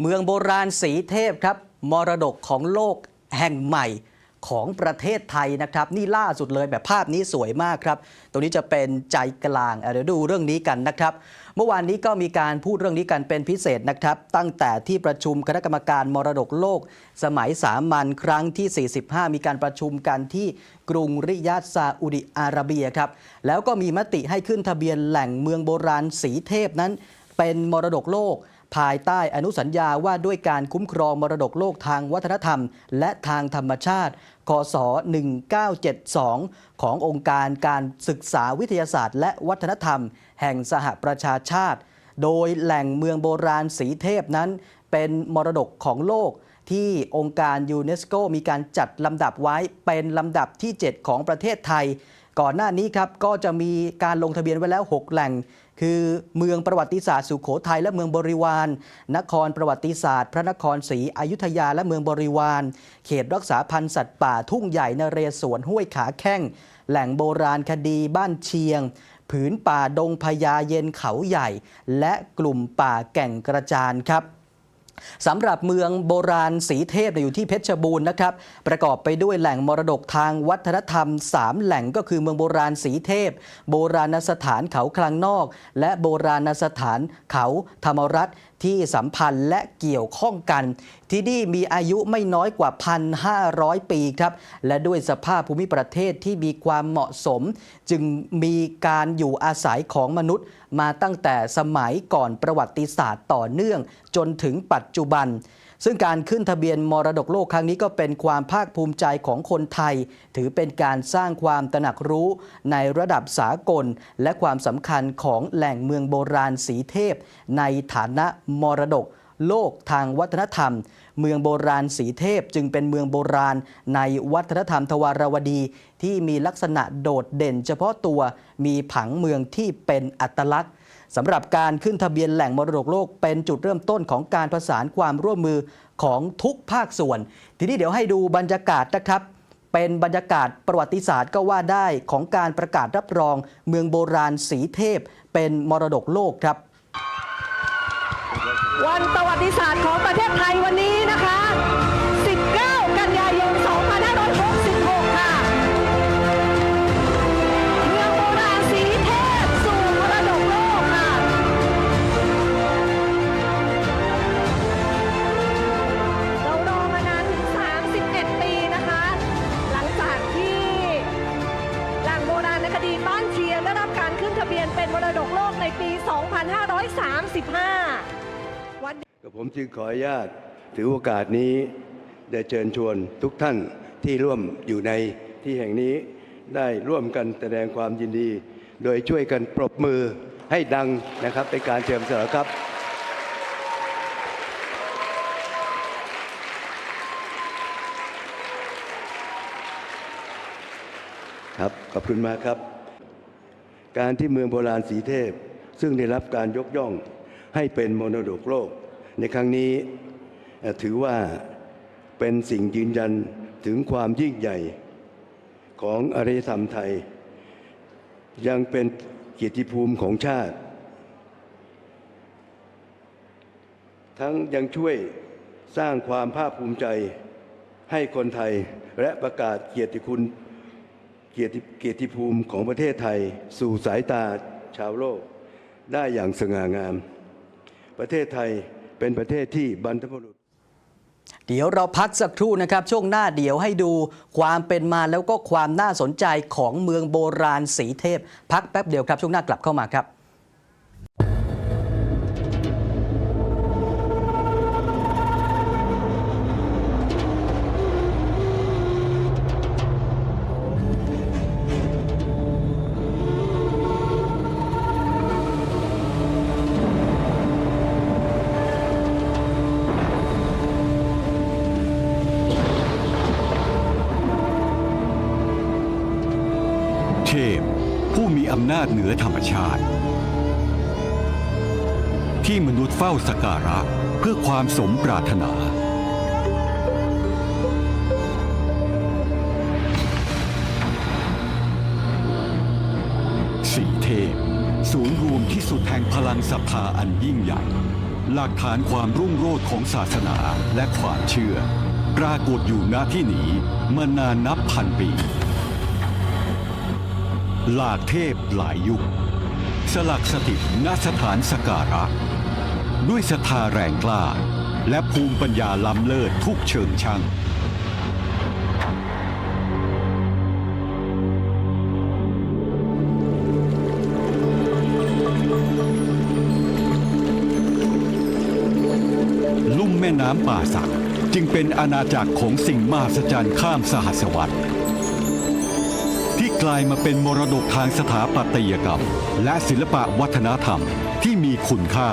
เมืองโบราณสีเทพครับ มรดกของโลกแห่งใหม่ของประเทศไทยนะครับ นี่ล่าสุดเลยแบบภาพนี้สวยมากครับ ตรงนี้จะเป็นใจกลางเดี๋ยวดูเรื่องนี้กันนะครับ เมื่อวานนี้ก็มีการพูดเรื่องนี้กันเป็นพิเศษนะครับ ตั้งแต่ที่ประชุมคณะกรรมการมรดกโลก สมัยสามัญครั้งที่ 45 มีการประชุมกันที่กรุงริยาดซาอุดิอาระเบียครับ แล้วก็มีมติให้ขึ้นทะเบียนแหล่งเมืองโบราณสีเทพนั้น เป็นมรดกโลก ภายใต้อนุสัญญาว่าด้วยการคุ้มครองมรดกโลกทางวัฒนธรรม และทางธรรมชาติคศ1972 ขององค์การการศึกษาวิทยาศาสตร์ และวัฒนธรรม แห่งสหประชาชาติ โดยแหล่งเมืองโบราณสีเทพนั้น เป็นมรดกของโลกที่องค์การยูเนสโกมีการจัดลำดับไว้เป็นลำดับที่ 7 ของประเทศไทย ก่อนหน้านี้ครับก็จะมีการลงทะเบียนไว้แล้ว 6 แหล่ง คือเมืองประวัติศาสตร์สุโขทัยและเมืองบริวาร นครประวัติศาสตร์ พระนครศรีอยุธยาและเมืองบริวาร เขตรักษาพันธุ์สัตว์ป่าทุ่งใหญ่นเรศวรห้วยขาแข้ง แหล่งโบราณคดีบ้านเชียง ผืนป่าดงพญาเย็นเขาใหญ่ และกลุ่มป่าแก่งกระจานครับ สำหรับเมืองโบราณสีเทพอยู่ที่เพชรบูรณ์นะครับ ประกอบไปด้วยแหล่งมรดกทางวัฒนธรรม 3 แหล่งก็คือเมืองโบราณสีเทพ โบราณสถานเขาคลังนอก และโบราณสถานเขาธรรมรัฐ ที่สัมพันธ์และเกี่ยวข้องกัน ที่นี่มีอายุไม่น้อยกว่า 1,500 ปีครับ และด้วยสภาพภูมิประเทศที่มีความเหมาะสม จึงมีการอยู่อาศัยของมนุษย์ มาตั้งแต่สมัยก่อนประวัติศาสตร์ต่อเนื่องจนถึงปัจจุบัน ซึ่งการขึ้นทะเบียนมรดกโลกครั้งนี้ก็เป็นความภาคภูมิใจของคนไทย ถือเป็นการสร้างความตระหนักรู้ในระดับสากล และความสำคัญของแหล่งเมืองโบราณสีเทพ ในฐานะมรดกโลกทางวัฒนธรรม เมืองโบราณสีเทพจึงเป็นเมืองโบราณในวัฒนธรรมทวารวดี ที่มีลักษณะโดดเด่นเฉพาะตัวมีผังเมืองที่เป็นอัตลักษณ์ สำหรับการขึ้นทะเบียนแหล่งมรดกโลกเป็นจุดเริ่มต้นของการประสานความร่วมมือของทุกภาคส่วน ทีนี้เดี๋ยวให้ดูบรรยากาศนะครับเป็นบรรยากาศประวัติศาสตร์ก็ว่าได้ของการประกาศรับรองเมืองโบราณสีเทพ เป็นมรดกโลกครับ วันประวัติศาสตร์ของประเทศ ดกโลกในปี 2535 วันกับผมจึงขออนุญาตถือโอกาสนี้ได้เชิญชวนทุกท่านที่ร่วมอยู่ในที่แห่งนี้ได้ร่วมกันแสดงความยินดี โดยช่วยกันปรบมือให้ดังนะครับเป็นการเฉลิมฉลองครับครับ ขอบคุณมากครับ การที่เมืองโบราณสีเทพ ซึ่งได้รับการยกย่องให้เป็นมรดกโลก ในครั้งนี้ถือว่าเป็นสิ่งยืนยันถึงความยิ่งใหญ่ของอารยธรรมไทย ยังเป็นเกียรติภูมิของชาติ ทั้งยังช่วยสร้างความภาคภูมิใจให้คนไทยและประกาศเกียรติคุณ เกียรติเกียรติภูมิของประเทศไทย สู่สายตาชาวโลก ได้อย่างสง่างาม ประเทศไทยเป็นประเทศที่บรรพบุรุษเดี๋ยวเราพักสักครู่นะครับ ช่วงหน้าเดี๋ยวให้ดูความเป็นมาแล้วก็ความน่าสนใจของเมืองโบราณสีเทพ พักแป๊บเดียวครับ ช่วงหน้ากลับเข้ามาครับ เทพ ผู้มีอำนาจเหนือธรรมชาติ ที่มนุษย์เฝ้าสกการะเพื่อความสมปรารถนา สีเทพ ศูนย์รวมที่สุดแห่งพลังศรัทธาอันยิ่งใหญ่ หลักฐานความรุ่งโรจน์ของศาสนาและความเชื่อ ปรากฏอยู่ณที่นี้มานานนับพันปี หลากเทพหลายยุค สลักสถิตณสถานสการะ ด้วยศรัทธาแรงกล้า และภูมิปัญญาล้ำเลิศทุกเชิงช่างลุ่มแม่น้ำป่าสักจึงเป็นอาณาจักรของสิ่งมหัศจรรย์ข้ามสหัสวรรษ กลายมาเป็นมรดกทางสถาปัตยกรรม และศิลปะวัฒนธรรมที่มีคุณค่า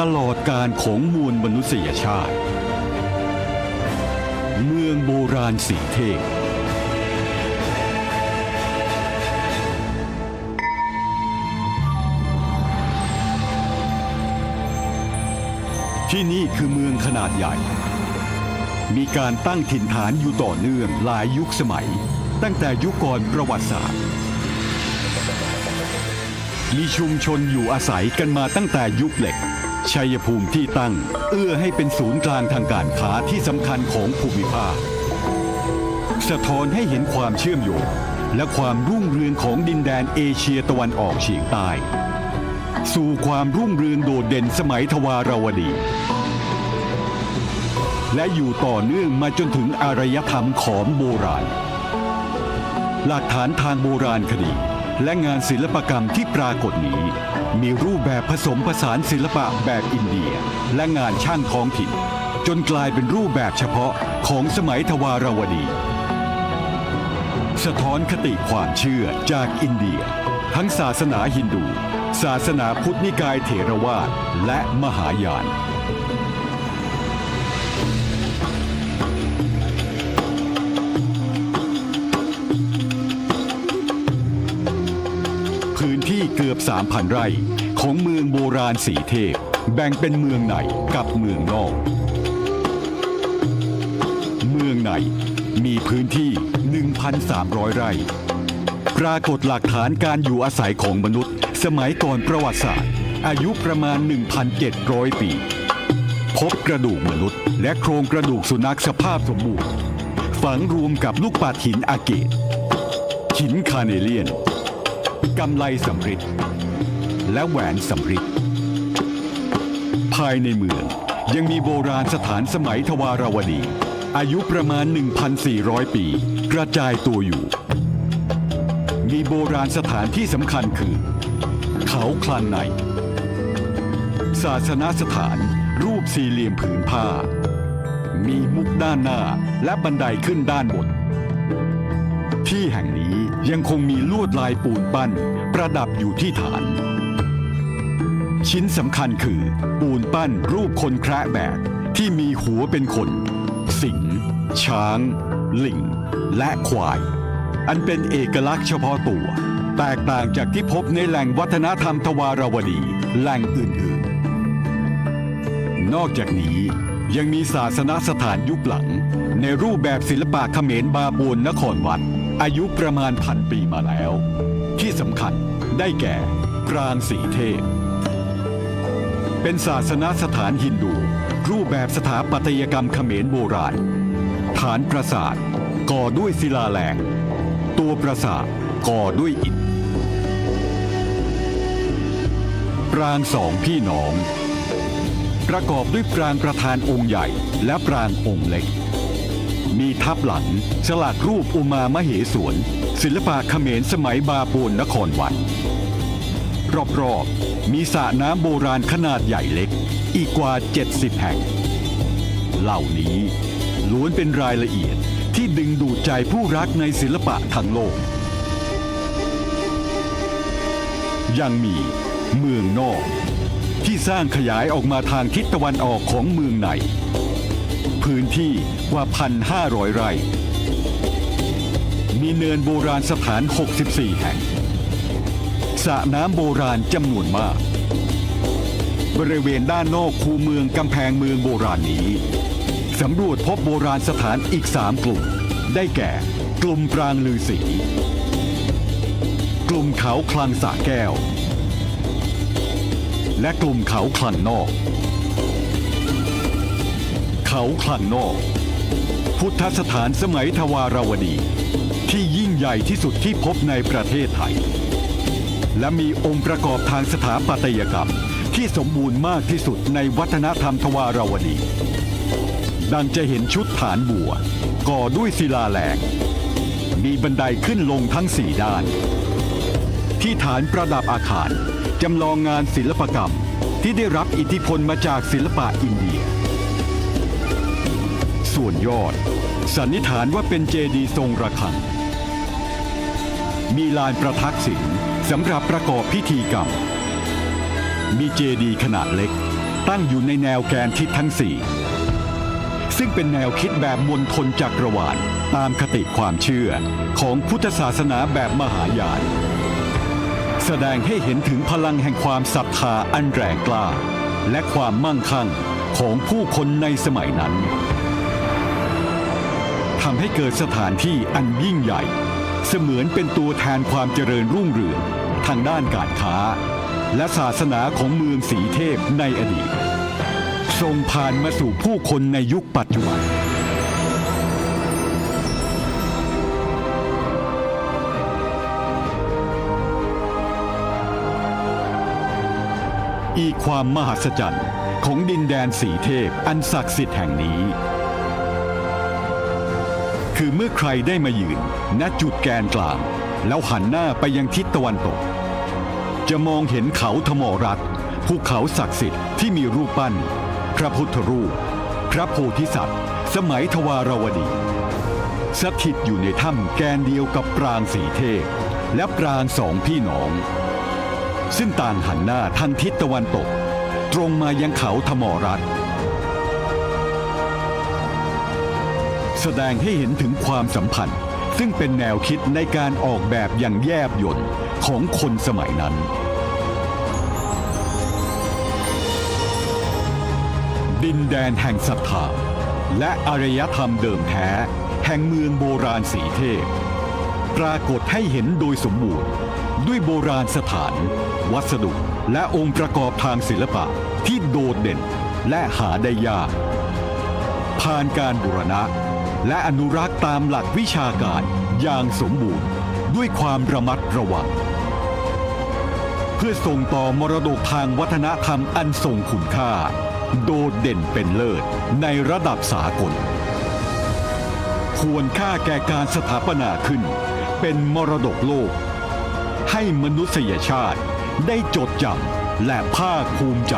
ตลอดการของมวลมนุษยชาติ เมืองโบราณสีเทพที่นี่คือเมืองขนาดใหญ่ มีการตั้งถิ่นฐานอยู่ต่อเนื่องหลายยุคสมัย ตั้งแต่ยุคก่อนประวัติศาสตร์ มีชุมชนอยู่อาศัยกันมาตั้งแต่ยุคเหล็ก ชัยภูมิที่ตั้ง เอื้อให้เป็นศูนย์กลางทางการค้าที่สำคัญของภูมิภาค สะท้อนให้เห็นความเชื่อมโยงและความรุ่งเรืองของดินแดนเอเชียตะวันออกเฉียงใต้ สู่ความรุ่งเรืองโดดเด่นสมัยทวารวดี และอยู่ต่อเนื่องมาจนถึงอารยธรรมของโบราณ หลักฐานทางโบราณคดี และงานศิลปกรรมที่ปรากฏนี้ มีรูปแบบผสมผสานศิลปะแบบอินเดีย และงานช่างท้องถิ่น จนกลายเป็นรูปแบบเฉพาะของสมัยทวารวดี สะท้อนคติความเชื่อจากอินเดีย ทั้งศาสนาฮินดู ศาสนาพุทธนิกายเถรวาทและมหายาน เกือบ 3,000 ไร่ ของเมืองโบราณสีเทพ แบ่งเป็นเมืองในกับเมืองนอก เมืองในมีพื้นที่ 1,300 ไร่ ปรากฏหลักฐานการอยู่อาศัยของมนุษย์ สมัยก่อนประวัติศาสตร์ อายุประมาณ 1,700 ปี พบกระดูกมนุษย์ และโครงกระดูกสุนัขสภาพสมบูรณ์ ฝังรวมกับลูกปัดหินอาเกตหินคาเนเลียน กำไลสำริดและแหวนสำริดภายในเมืองยังมีโบราณสถานสมัยทวารวดี อายุประมาณ 1,400 ปี กระจายตัวอยู่ มีโบราณสถานที่สำคัญคือ เขาคลันในศาสนสถานรูปสี่เหลี่ยมผืนผ้า มีมุกด้านหน้าและบันไดขึ้นด้านบน ที่แห่งนี้ ยังคงมีลวดลายปูนปั้น ประดับอยู่ที่ฐาน ชิ้นสำคัญคือ ปูนปั้นรูปคนแคระแบกที่มีหัวเป็นคน สิง ช้าง ลิง และควาย อันเป็นเอกลักษณ์เฉพาะตัว แตกต่างจากที่พบในแหล่งวัฒนธรรมทวารวดีแหล่งอื่นๆ นอกจากนี้ยังมีศาสนสถานยุคหลัง ในรูปแบบศิลปะเขมรบาบูนนครวัด อายุประมาณพันปีมาแล้ว ที่สำคัญได้แก่กลางสีเทพ เป็นศาสนาสถานฮินดู รูปแบบสถาปัตยกรรมเขมรโบราณ ฐานปราสาทก่อด้วยศิลาแรงตัวปราสาทก่อด้วยอิฐปรางสองพี่น้อง ประกอบด้วยปรางประธานองค์ใหญ่และปรางองค์เล็ก มีทับหลัง สลักรูปอุมามเหสวน ศิลปะเขมรสมัยบาปูนนครวัดรอบๆ มีสระน้ำโบราณขนาดใหญ่เล็ก อีกกว่า 70 แห่ง เหล่านี้ล้วนเป็นรายละเอียดที่ดึงดูดใจผู้รักในศิลปะทั้งโลก ยังมีเมืองนอก ที่สร้างขยายออกมาทางทิศตะวันออกของเมืองใน พื้นที่กว่า 1,500 ไร่ มีเนินโบราณสถาน 64 แห่งสระน้ำโบราณจำนวนมาก บริเวณด้านนอกคูเมืองกำแพงเมืองโบราณนี้สำรวจพบโบราณสถานอีก 3 กลุ่ม ได้แก่ กลุ่มปรางลือสี กลุ่มเขาคลังสาแก้ว และกลุ่มเขาคลังนอก เขาคลังนอก พุทธสถานสมัยทวารวดี ที่ยิ่งใหญ่ที่สุดที่พบในประเทศไทย และมีองค์ประกอบทางสถาปัตยกรรมที่สมบูรณ์มากที่สุดในวัฒนธรรมทวารวดี ดังจะเห็นชุดฐานบัว ก่อด้วยศิลาแหลก มีบันไดขึ้นลงทั้งสี่ด้าน ที่ฐานประดับอาคารจำลองงานศิลปกรรมที่ได้รับอิทธิพลมาจากศิลปะอินเดีย ส่วนยอด สันนิษฐานว่าเป็นเจดีย์ทรงระฆัง มีลานประทักษิณสำหรับประกอบพิธีกรรม มีเจดีย์ขนาดเล็ก ตั้งอยู่ในแนวแกนทิศทั้งสี่ซึ่งเป็นแนวคิดแบบมณฑลจักรวาลตามคติความเชื่อของพุทธศาสนาแบบมหายาน แสดงให้เห็นถึงพลังแห่งความศรัทธาอันแรงกล้า และความมั่งคั่งของผู้คนในสมัยนั้นำให้เกิดสถานที่อันยิ่งใหญ่ เสมือนเป็นตัวแทนความเจริญรุ่งเรืองทางด้านการค้า และศาสนาของเมืองสีเทพในอดีตส่งผ่านมาสู่ผู้คนในยุคปัจจุบันอีกความมหัศจรรย์ของดินแดนสีเทพอันศักดิ์สิทธิ์แห่งนี้ คือเมื่อใครได้มายืน ณจุดแกนกลาง แล้วหันหน้าไปยังทิศตะวันตก จะมองเห็นเขาธมรัตภูเขาศักดิ์สิทธิ์ที่มีรูปปั้น พระพุทธรูป พระโพธิสัตว์ สมัยทวารวดี สถิตอยู่ในถ้ำแกนเดียวกับปรางสีเทพ และปรางสองพี่น้อง ซึ่งต่างหันหน้าทางทิศตะวันตก ตรงมายังเขาธมรัตน์ แสดงให้เห็นถึงความสัมพันธ์ ซึ่งเป็นแนวคิดในการออกแบบอย่างแยบยลของคนสมัยนั้น ดินแดนแห่งศรัทธาและอารยธรรมเดิมแท้ แห่งเมืองโบราณสีเทพ ปรากฏให้เห็นโดยสมบูรณ์ ด้วยโบราณสถาน วัสดุและองค์ประกอบทางศิลปะที่โดดเด่นและหาได้ยาก ผ่านการบูรณะ และอนุรักษ์ตามหลักวิชาการอย่างสมบูรณ์ด้วยความระมัดระวัง เพื่อส่งต่อมรดกทางวัฒนธรรมอันทรงคุณค่า โดดเด่นเป็นเลิศในระดับสากล ควรค่าแก่การสถาปนาขึ้น เป็นมรดกโลก ให้มนุษยชาติได้จดจำและภาคภูมิใจ